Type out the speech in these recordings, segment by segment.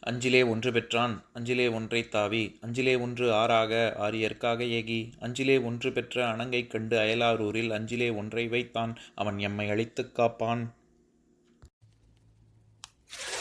அஞ்சிலே ஒன்று பெற்றான் அஞ்சிலே ஒன்றை தாவி அஞ்சிலே ஒன்று ஆறாக ஆரியற்காக ஏகி அஞ்சிலே ஒன்று பெற்ற அணங்கை கண்டு அயலாரூரில் அஞ்சிலே ஒன்றை வைத்தான் அவன் எம்மை அழித்துக் காப்பான்.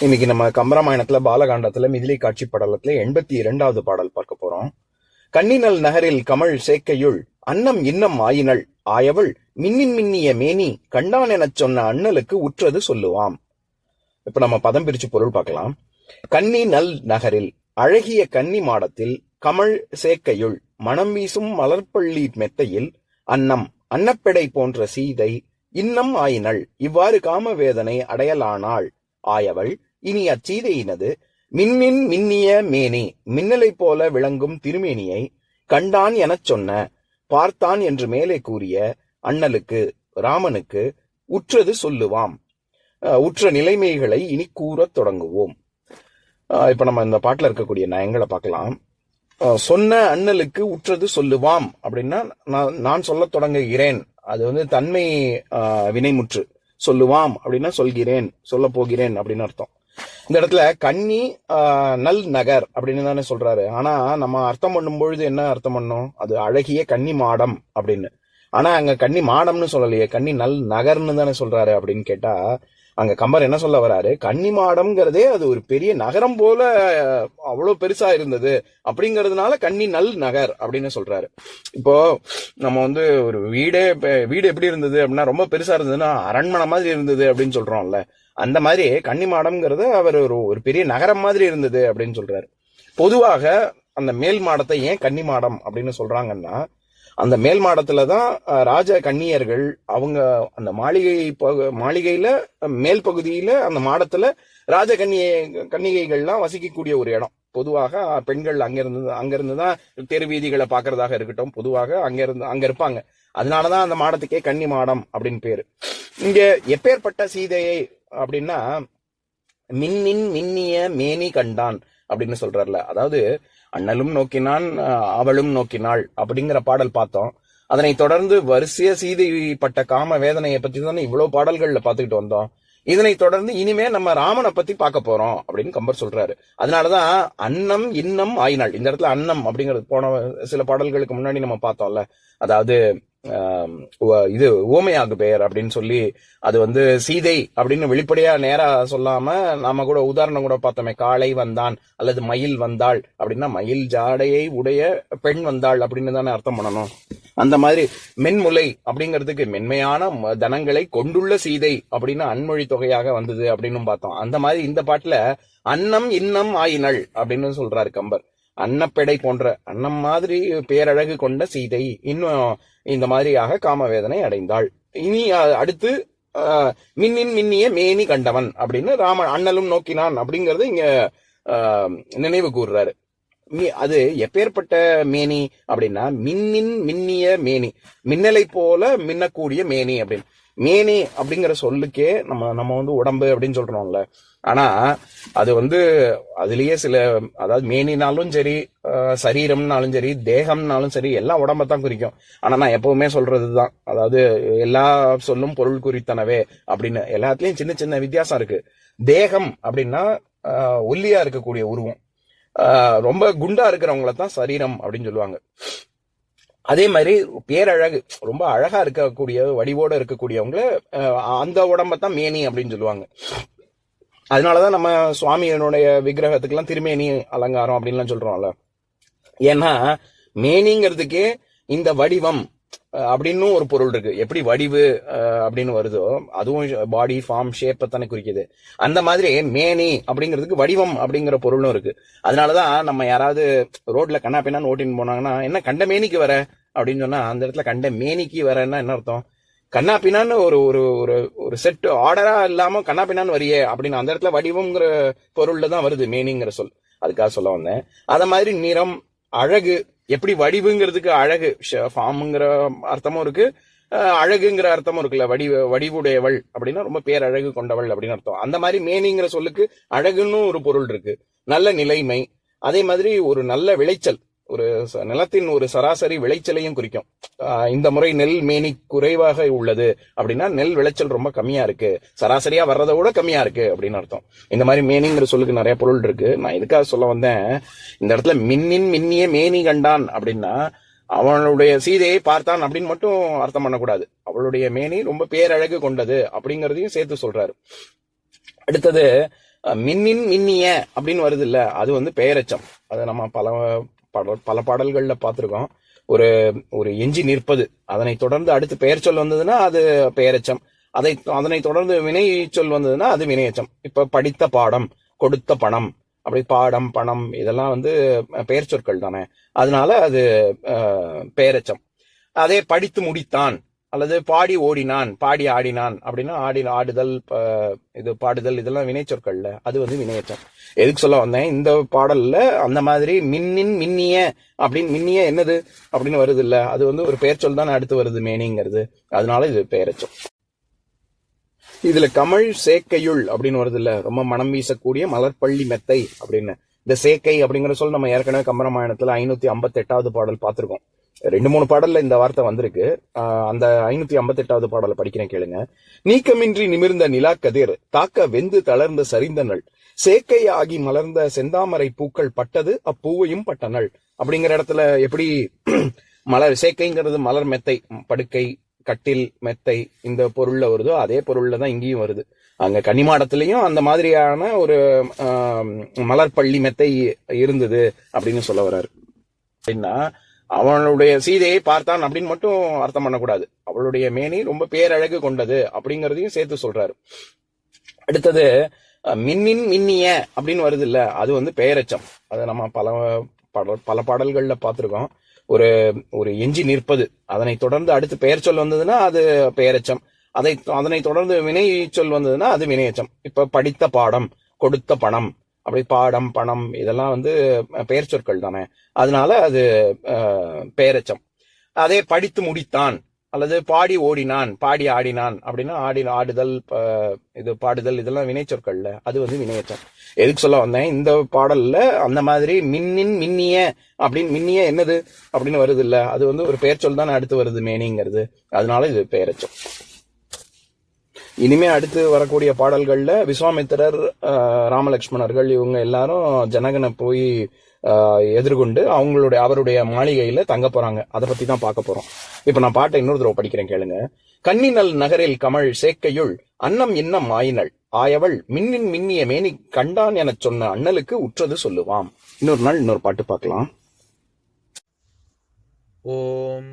இன்னைக்கு நம்ம கம்பராமாயணத்துல பாலகாண்டத்துல மிதிலை காட்சி படலத்துல எண்பத்தி இரண்டாவது பாடல் பார்க்க போறோம். கண்ணினல் நகரில் கமல் சேக்கையுள் அன்னம் இன்னம் ஆயினள் ஆயவள் மின்னின் மின்னிய மேனி கண்டான் எனச் சொன்ன அண்ணலுக்கு உற்றது சொல்லுவாம். இப்ப நம்ம பதம் பிரிச்சு பொருள் பார்க்கலாம். கன்னி நல் நகரில் அழகிய கன்னி மாடத்தில் கமழ் சேக்கையுள் மணம் வீசும் மலர்ப்பள்ளி மெத்தையில் அன்னம் அன்னப்பெடை போன்ற சீதை இன்னம் ஆயினள். இவ்வாறு காம வேதனை அடையலானாள். ஆயவள் இனி அச்சீதையினது மின்மின் மின்னிய மேனி மின்னலைப் போல விளங்கும் திருமேனியை கண்டான் எனச் சொன்ன பார்த்தான் என்று மேலே கூறிய அண்ணலுக்கு ராமனுக்கு உற்றது சொல்லுவாம். உற்ற நிலைமைகளை இனி கூறத் தொடங்குவோம். இப்ப நம்ம இந்த பாட்டில் இருக்கக்கூடிய நயங்களை பார்க்கலாம். சொன்ன அண்ணலுக்கு உற்றது சொல்லுவாம் அப்படின்னா நான் நான் சொல்லத் தொடங்குகிறேன். அது வந்து தன்மை வினைமுற்று சொல்லுவாம் அப்படின்னா சொல்கிறேன் சொல்ல போகிறேன் அப்படின்னு அர்த்தம். இந்த இடத்துல கன்னி நல் நகர் அப்படின்னு தானே சொல்றாரு. ஆனா நம்ம அர்த்தம் பண்ணும் பொழுது என்ன அர்த்தம் பண்ணோம்? அது அழகிய கன்னி மாடம் அப்படின்னு. ஆனா அங்க கன்னி மாடம்னு சொல்லலையே கன்னி நல் நகர்னு தானே சொல்றாரு அப்படின்னு கேட்டா அங்க கம்பர் என்ன சொல்ல வராரு? கன்னி மாடம்ங்கிறதே அது ஒரு பெரிய நகரம் போல அவ்வளவு பெருசா இருந்தது அப்படிங்கிறதுனால கன்னி நல் நகர் அப்படின்னு சொல்றாரு. இப்போ நம்ம வந்து ஒரு வீடே வீடு எப்படி இருந்தது அப்படின்னா ரொம்ப பெருசா இருந்ததுன்னா அரண்மனை மாதிரி இருந்தது அப்படின்னு சொல்றோம்ல. அந்த மாதிரி கன்னிமாடம்ங்கிறது அவர் ஒரு ஒரு பெரிய நகரம் மாதிரி இருந்தது அப்படின்னு சொல்றாரு. பொதுவாக அந்த மேல் மாடத்தை ஏன் கன்னிமாடம் அப்படின்னு சொல்றாங்கன்னா அந்த மேல் மாடத்துல தான் ராஜ கன்னியர்கள் அவங்க அந்த மாளிகை பகு- மாளிகையில மேல் பகுதியில அந்த மாடத்துல ராஜ கன்னியை கன்னிகைகள்லாம் வசிக்கக்கூடிய ஒரு இடம். பொதுவாக பெண்கள் அங்கிருந்து அங்கிருந்து தான் தெரு வீதிகளை பாக்குறதாக இருக்கட்டும். பொதுவாக அங்கிருந்து அங்க இருப்பாங்க. அதனாலதான் அந்த மாடத்துக்கே கன்னி மாடம் அப்படின்னு பேரு. இங்க எப்பேற்பட்ட சீதையை அப்படின்னா மின்னின் மின்னிய மேனி கண்டான். அப்படின்னு சொல்றாருல. அதாவது அண்ணலும் நோக்கினான் அவளும் நோக்கினாள் அப்படிங்கிற பாடல் பார்த்தோம். அதனை தொடர்ந்து வரிசைய சீதை பட்ட காம வேதனையை பத்தி தானே இவ்வளவு பாடல்கள்ல பாத்துக்கிட்டு வந்தோம். இதனை தொடர்ந்து இனிமே நம்ம ராமனை பத்தி பார்க்க போறோம் அப்படின்னு கம்பர் சொல்றாரு. அதனாலதான் அன்னம் இன்னம் ஆயினாள் இந்த இடத்துல அன்னம் அப்படிங்கிறது போன சில பாடல்களுக்கு முன்னாடி நம்ம பார்த்தோம்ல. அதாவது இது ஊமையாகு பெயர் அப்படின்னு சொல்லி அது வந்து சீதை அப்படின்னு வெளிப்படையா நேரா சொல்லாம நாம கூட உதாரணம் கூட பார்த்தோமே. காளை வந்தான் அல்லது மயில் வந்தாள் அப்படின்னா மயில் ஜாடையை உடைய பெண் வந்தாள் அப்படின்னு தானே அர்த்தம் பண்ணணும். அந்த மாதிரி மென்முலை அப்படிங்கிறதுக்கு மென்மையான ம- தனங்களை கொண்டுள்ள சீதை அப்படின்னு அன்மொழி தொகையாக வந்தது அப்படின்னு பார்த்தோம். அந்த மாதிரி இந்த பாட்டுல அன்னம் இன்னம் ஆயினள் அப்படின்னு சொல்றாரு கம்பர். அன்னப்பெடை போன்ற அன்னம் மாதிரி பேரழகு கொண்ட சீதை இன்னும் இந்த மாதிரியாக காமவேதனை அடைந்தாள். இனி அடுத்து மின்னின் மின்னிய மேனி கண்டவன் அப்படின்னு ராம அண்ணலும் நோக்கினான் அப்படிங்கறது இங்க நினைவு கூறுறாரு மி- அது எப்பேற்பட்ட மேனி அப்படின்னா மின்னின் மின்னிய மேனி மின்னலை போல மின்னக்கூடிய மேனி அப்படின்னு. மேனி அப்படிங்கிற சொல்லுக்கே நம்ம நம்ம வந்து உடம்பு அப்படின்னு சொல்றோம்ல. ஆனா அது வந்து அதுலயே சில அதாவது மேனினாலும் சரி சரீரம்னாலும் சரி தேகம்னாலும் சரி எல்லாம் உடம்பத்தான் குறிக்கும். ஆனா நான் எப்பவுமே சொல்றதுதான். அதாவது எல்லா சொல்லும் பொருள் குறித்தனவே அப்படின்னு. எல்லாத்துலயும் சின்ன சின்ன வித்தியாசம் இருக்கு. தேகம் அப்படின்னா ஒல்லியா இருக்கக்கூடிய உருவம். ரொம்ப குண்டா இருக்கிறவங்கள தான் சரீரம் அப்படின்னு சொல்லுவாங்க. அதே மாதிரி பேரழகு ரொம்ப அழகா இருக்கக்கூடிய வடிவோட இருக்கக்கூடியவங்கள அந்த உடம்பத்தான் மேனி அப்படின்னு சொல்லுவாங்க. அதனாலதான் நம்ம சுவாமியினுடைய விக்கிரகத்துக்கெல்லாம் திருமேனி அலங்காரம் அப்படின்லாம் சொல்றோம்ல. ஏன்னா மேனிங்கிறதுக்கே இந்த வடிவம் அப்படின்னு ஒரு பொருள் இருக்கு. எப்படி வடிவு அப்படின்னு வருதோ அதுவும் பாடி ஃபார்ம் ஷேப்பை தானே குறிக்குது. அந்த மாதிரி மேனி அப்படிங்கிறதுக்கு வடிவம் அப்படிங்கிற பொருளும் இருக்கு. அதனாலதான் நம்ம யாராவது ரோட்ல கண்ணா பின்னான்னு ஓட்டின்னு போனாங்கன்னா என்ன கண்ட மேனிக்கு வர? அப்படின்னு சொன்னா அந்த இடத்துல கண்ட மேனிக்கு வரன்னா என்ன அர்த்தம்? கண்ணா பின்னான்னு ஒரு ஒரு ஒரு ஒரு செட் ஆர்டரா இல்லாம கண்ணா பின்னான்னு வரியே அப்படின்னு அந்த இடத்துல வடிவம்ங்கிற பொருள்ல தான் வருது மேனிங்கிற சொல். அதுக்காக சொல்ல வந்தேன். அத மாதிரி நிறம் அழகு எப்படி வடிவுங்கிறதுக்கு அழகு. ஃபார்முங்கிற அர்த்தமும் இருக்கு. அஹ், அழகுங்கிற அர்த்தமும் இருக்குல்ல. வடி வடிவுடையவள் அப்படின்னா ரொம்ப பேரழகு கொண்டவள் அப்படின்னு அர்த்தம். அந்த மாதிரி மேனிங்கிற சொல்லுக்கு அழகுன்னு ஒரு பொருள் இருக்கு. நல்ல நிலைமை. அதே மாதிரி ஒரு நல்ல விளைச்சல். ஒரு ச- நிலத்தின் ஒரு சராசரி விளைச்சலையும் குறிக்கும். இந்த முறை நெல் மேனி குறைவாக உள்ளது அப்படின்னா நெல் விளைச்சல் ரொம்ப கம்மியா இருக்கு. சராசரியா வர்றதை விட கம்மியா இருக்கு அப்படின்னு அர்த்தம். இந்த மாதிரி மேனிங்கிற சொல்லுக்கு நிறைய பொருள் இருக்கு. நான் இதுக்காக சொல்ல வந்தேன்? இந்த இடத்துல மின்னின் மின்னிய மேனி கண்டான் அப்படின்னா அவனுடைய சீதையை பார்த்தான் அப்படின்னு மட்டும் அர்த்தம் பண்ணக்கூடாது. அவளுடைய மேனி ரொம்ப பேரழகு கொண்டது அப்படிங்கறதையும் சேர்த்து சொல்றாரு. அடுத்தது மின்னின் மின்னிய அப்படின்னு வருது இல்ல அது வந்து பெயரச்சம் அது நம்ம பல பாடல் பல பாடல்களில் பார்த்துருக்கோம் ஒரு ஒரு எஞ்சி நிற்பது. அதனை தொடர்ந்து அடுத்து பெயர் சொல் வந்ததுன்னா அது பெயரச்சம். அதை அதனை தொடர்ந்து வினை சொல் வந்ததுன்னா அது வினையச்சம். இப்ப படித்த பாடம் கொடுத்த பணம் அப்படி பாடம் பணம் இதெல்லாம் வந்து பெயர் சொற்கள் தானே. அதனால அது பெயரச்சம். அதே படித்து முடித்தான். அல்லது பாடி ஓடினான் பாடி ஆடினான் அப்படின்னா ஆடி ஆடுதல் இது பாடுதல் இதெல்லாம் வினைச்சொற்கள்ல அது வந்து வினையச்சம் எதுக்கு சொல்ல வந்தேன்? இந்த பாடல்ல அந்த மாதிரி மின்னின் மின்னிய அப்படின்னு மின்னிய என்னது அப்படின்னு வருது இல்ல அது வந்து ஒரு பெயர் சொல் தானே அடுத்து வருது மேனிங்கிறது. அதனால இது பெயரச்சம் இதுல கமழ் சேக்கையுள் அப்படின்னு வருது இல்ல ரொம்ப மனம் வீசக்கூடிய மலர்பள்ளி மெத்தை அப்படின்னு. இந்த சேக்கை அப்படிங்கிற சொல் நம்ம ஏற்கனவே கம்பராமாயணத்துல ஐநூத்தி ஐம்பத்தி எட்டாவது பாடல் பார்த்திருக்கோம். ரெண்டு மூணு பாடல்ல இந்த வார்த்தை வந்திருக்கு. அந்த ஐநூத்தி ஐம்பத்தி எட்டாவது பாடலை படிக்கிறேன் கேளுங்க. நீக்கமின்றி நிமிர்ந்த நிலா கதிர் தாக்க வெந்து தளர்ந்த சரிந்தனள் சேக்கை ஆகி மலர்ந்த செந்தாமரை பூக்கள் பட்டது அப்பூவையும் பட்டனள். அப்படிங்கிற இடத்துல எப்படி மலர் சேக்கைங்கிறது மலர் மெத்தை படுக்கை கட்டில் மெத்தை இந்த பொருள்ல வருதோ அதே பொருள்ல தான் இங்கேயும் வருது. அங்க கன்னிமாடத்திலையும் அந்த மாதிரியான ஒரு ஆஹ், மலர்பள்ளி மெத்தை இருந்தது அப்படின்னு சொல்ல வர்றாரு. அப்படின்னா அவனுடைய சீதையை பார்த்தான் அப்படின்னு மட்டும் அர்த்தம் பண்ணக்கூடாது. அவளுடைய மேனி ரொம்ப பேரழகு கொண்டது அப்படிங்கறதையும் சேர்த்து சொல்றாரு. அடுத்தது மின்னின் மின்னிய அப்படின்னு வருது இல்ல அது வந்து பெயரச்சம். அது நம்ம பல பாடல் பல பாடல்கள்ல பார்த்திருக்கோம். ஒரு ஒரு எஞ்சி நிற்பது. அதனை தொடர்ந்து அடுத்து பெயர் சொல் வந்ததுன்னா அது பெயரச்சம். அதை அதனை தொடர்ந்து வினை சொல் வந்ததுன்னா அது வினையச்சம். இப்ப படித்த பாடம் கொடுத்த பணம் அப்படி பாடம் பணம் இதெல்லாம் வந்து பெயர் சொற்கள் தானே. அதனால அது பெயரச்சம் அதே படித்து முடித்தான் அல்லது பாடி ஓடினான் பாடி ஆடினான் அப்படின்னா ஆடி ஆடுதல் இது பாடுதல் இதெல்லாம் வினைச்சொற்கள்ல அது வந்து வினையச்சம். எதுக்கு சொல்ல வந்தேன்? இந்த பாடல்ல அந்த மாதிரி மின்னின் மின்னிய அப்படின்னு மின்னிய என்னது அப்படின்னு வருது இல்ல. அது வந்து ஒரு பெயர் சொல் தானே அடுத்து வருது மேனிங்கிறது. அதனால இது பெயரச்சம் இனிமே அடுத்து வரக்கூடிய பாடல்கள்ல விஸ்வாமித்திரர் ராமலக்ஷ்மணர்கள் இவங்க எல்லாரும் ஜனகனை போய் எதிர்கொண்டு அவங்களுடைய அவருடைய மாளிகையில தங்க போறாங்க. அதை பத்தி தான் பார்க்க போறோம். இப்ப நான் பாட்டை இன்னொரு தடவை படிக்கிறேன் கேளுங்க. கன்னிநல் நகரில் கமழ் சேக்கையுள் அன்னம் இன்னம் ஆயினள். ஆயவள் மின்னின் மின்னிய மேனி கண்டான் எனச் சொன்ன அண்ணலுக்கு உற்றது சொல்லுவாம். இன்னொரு நாள் இன்னொரு பாட்டு பார்க்கலாம். ஓம்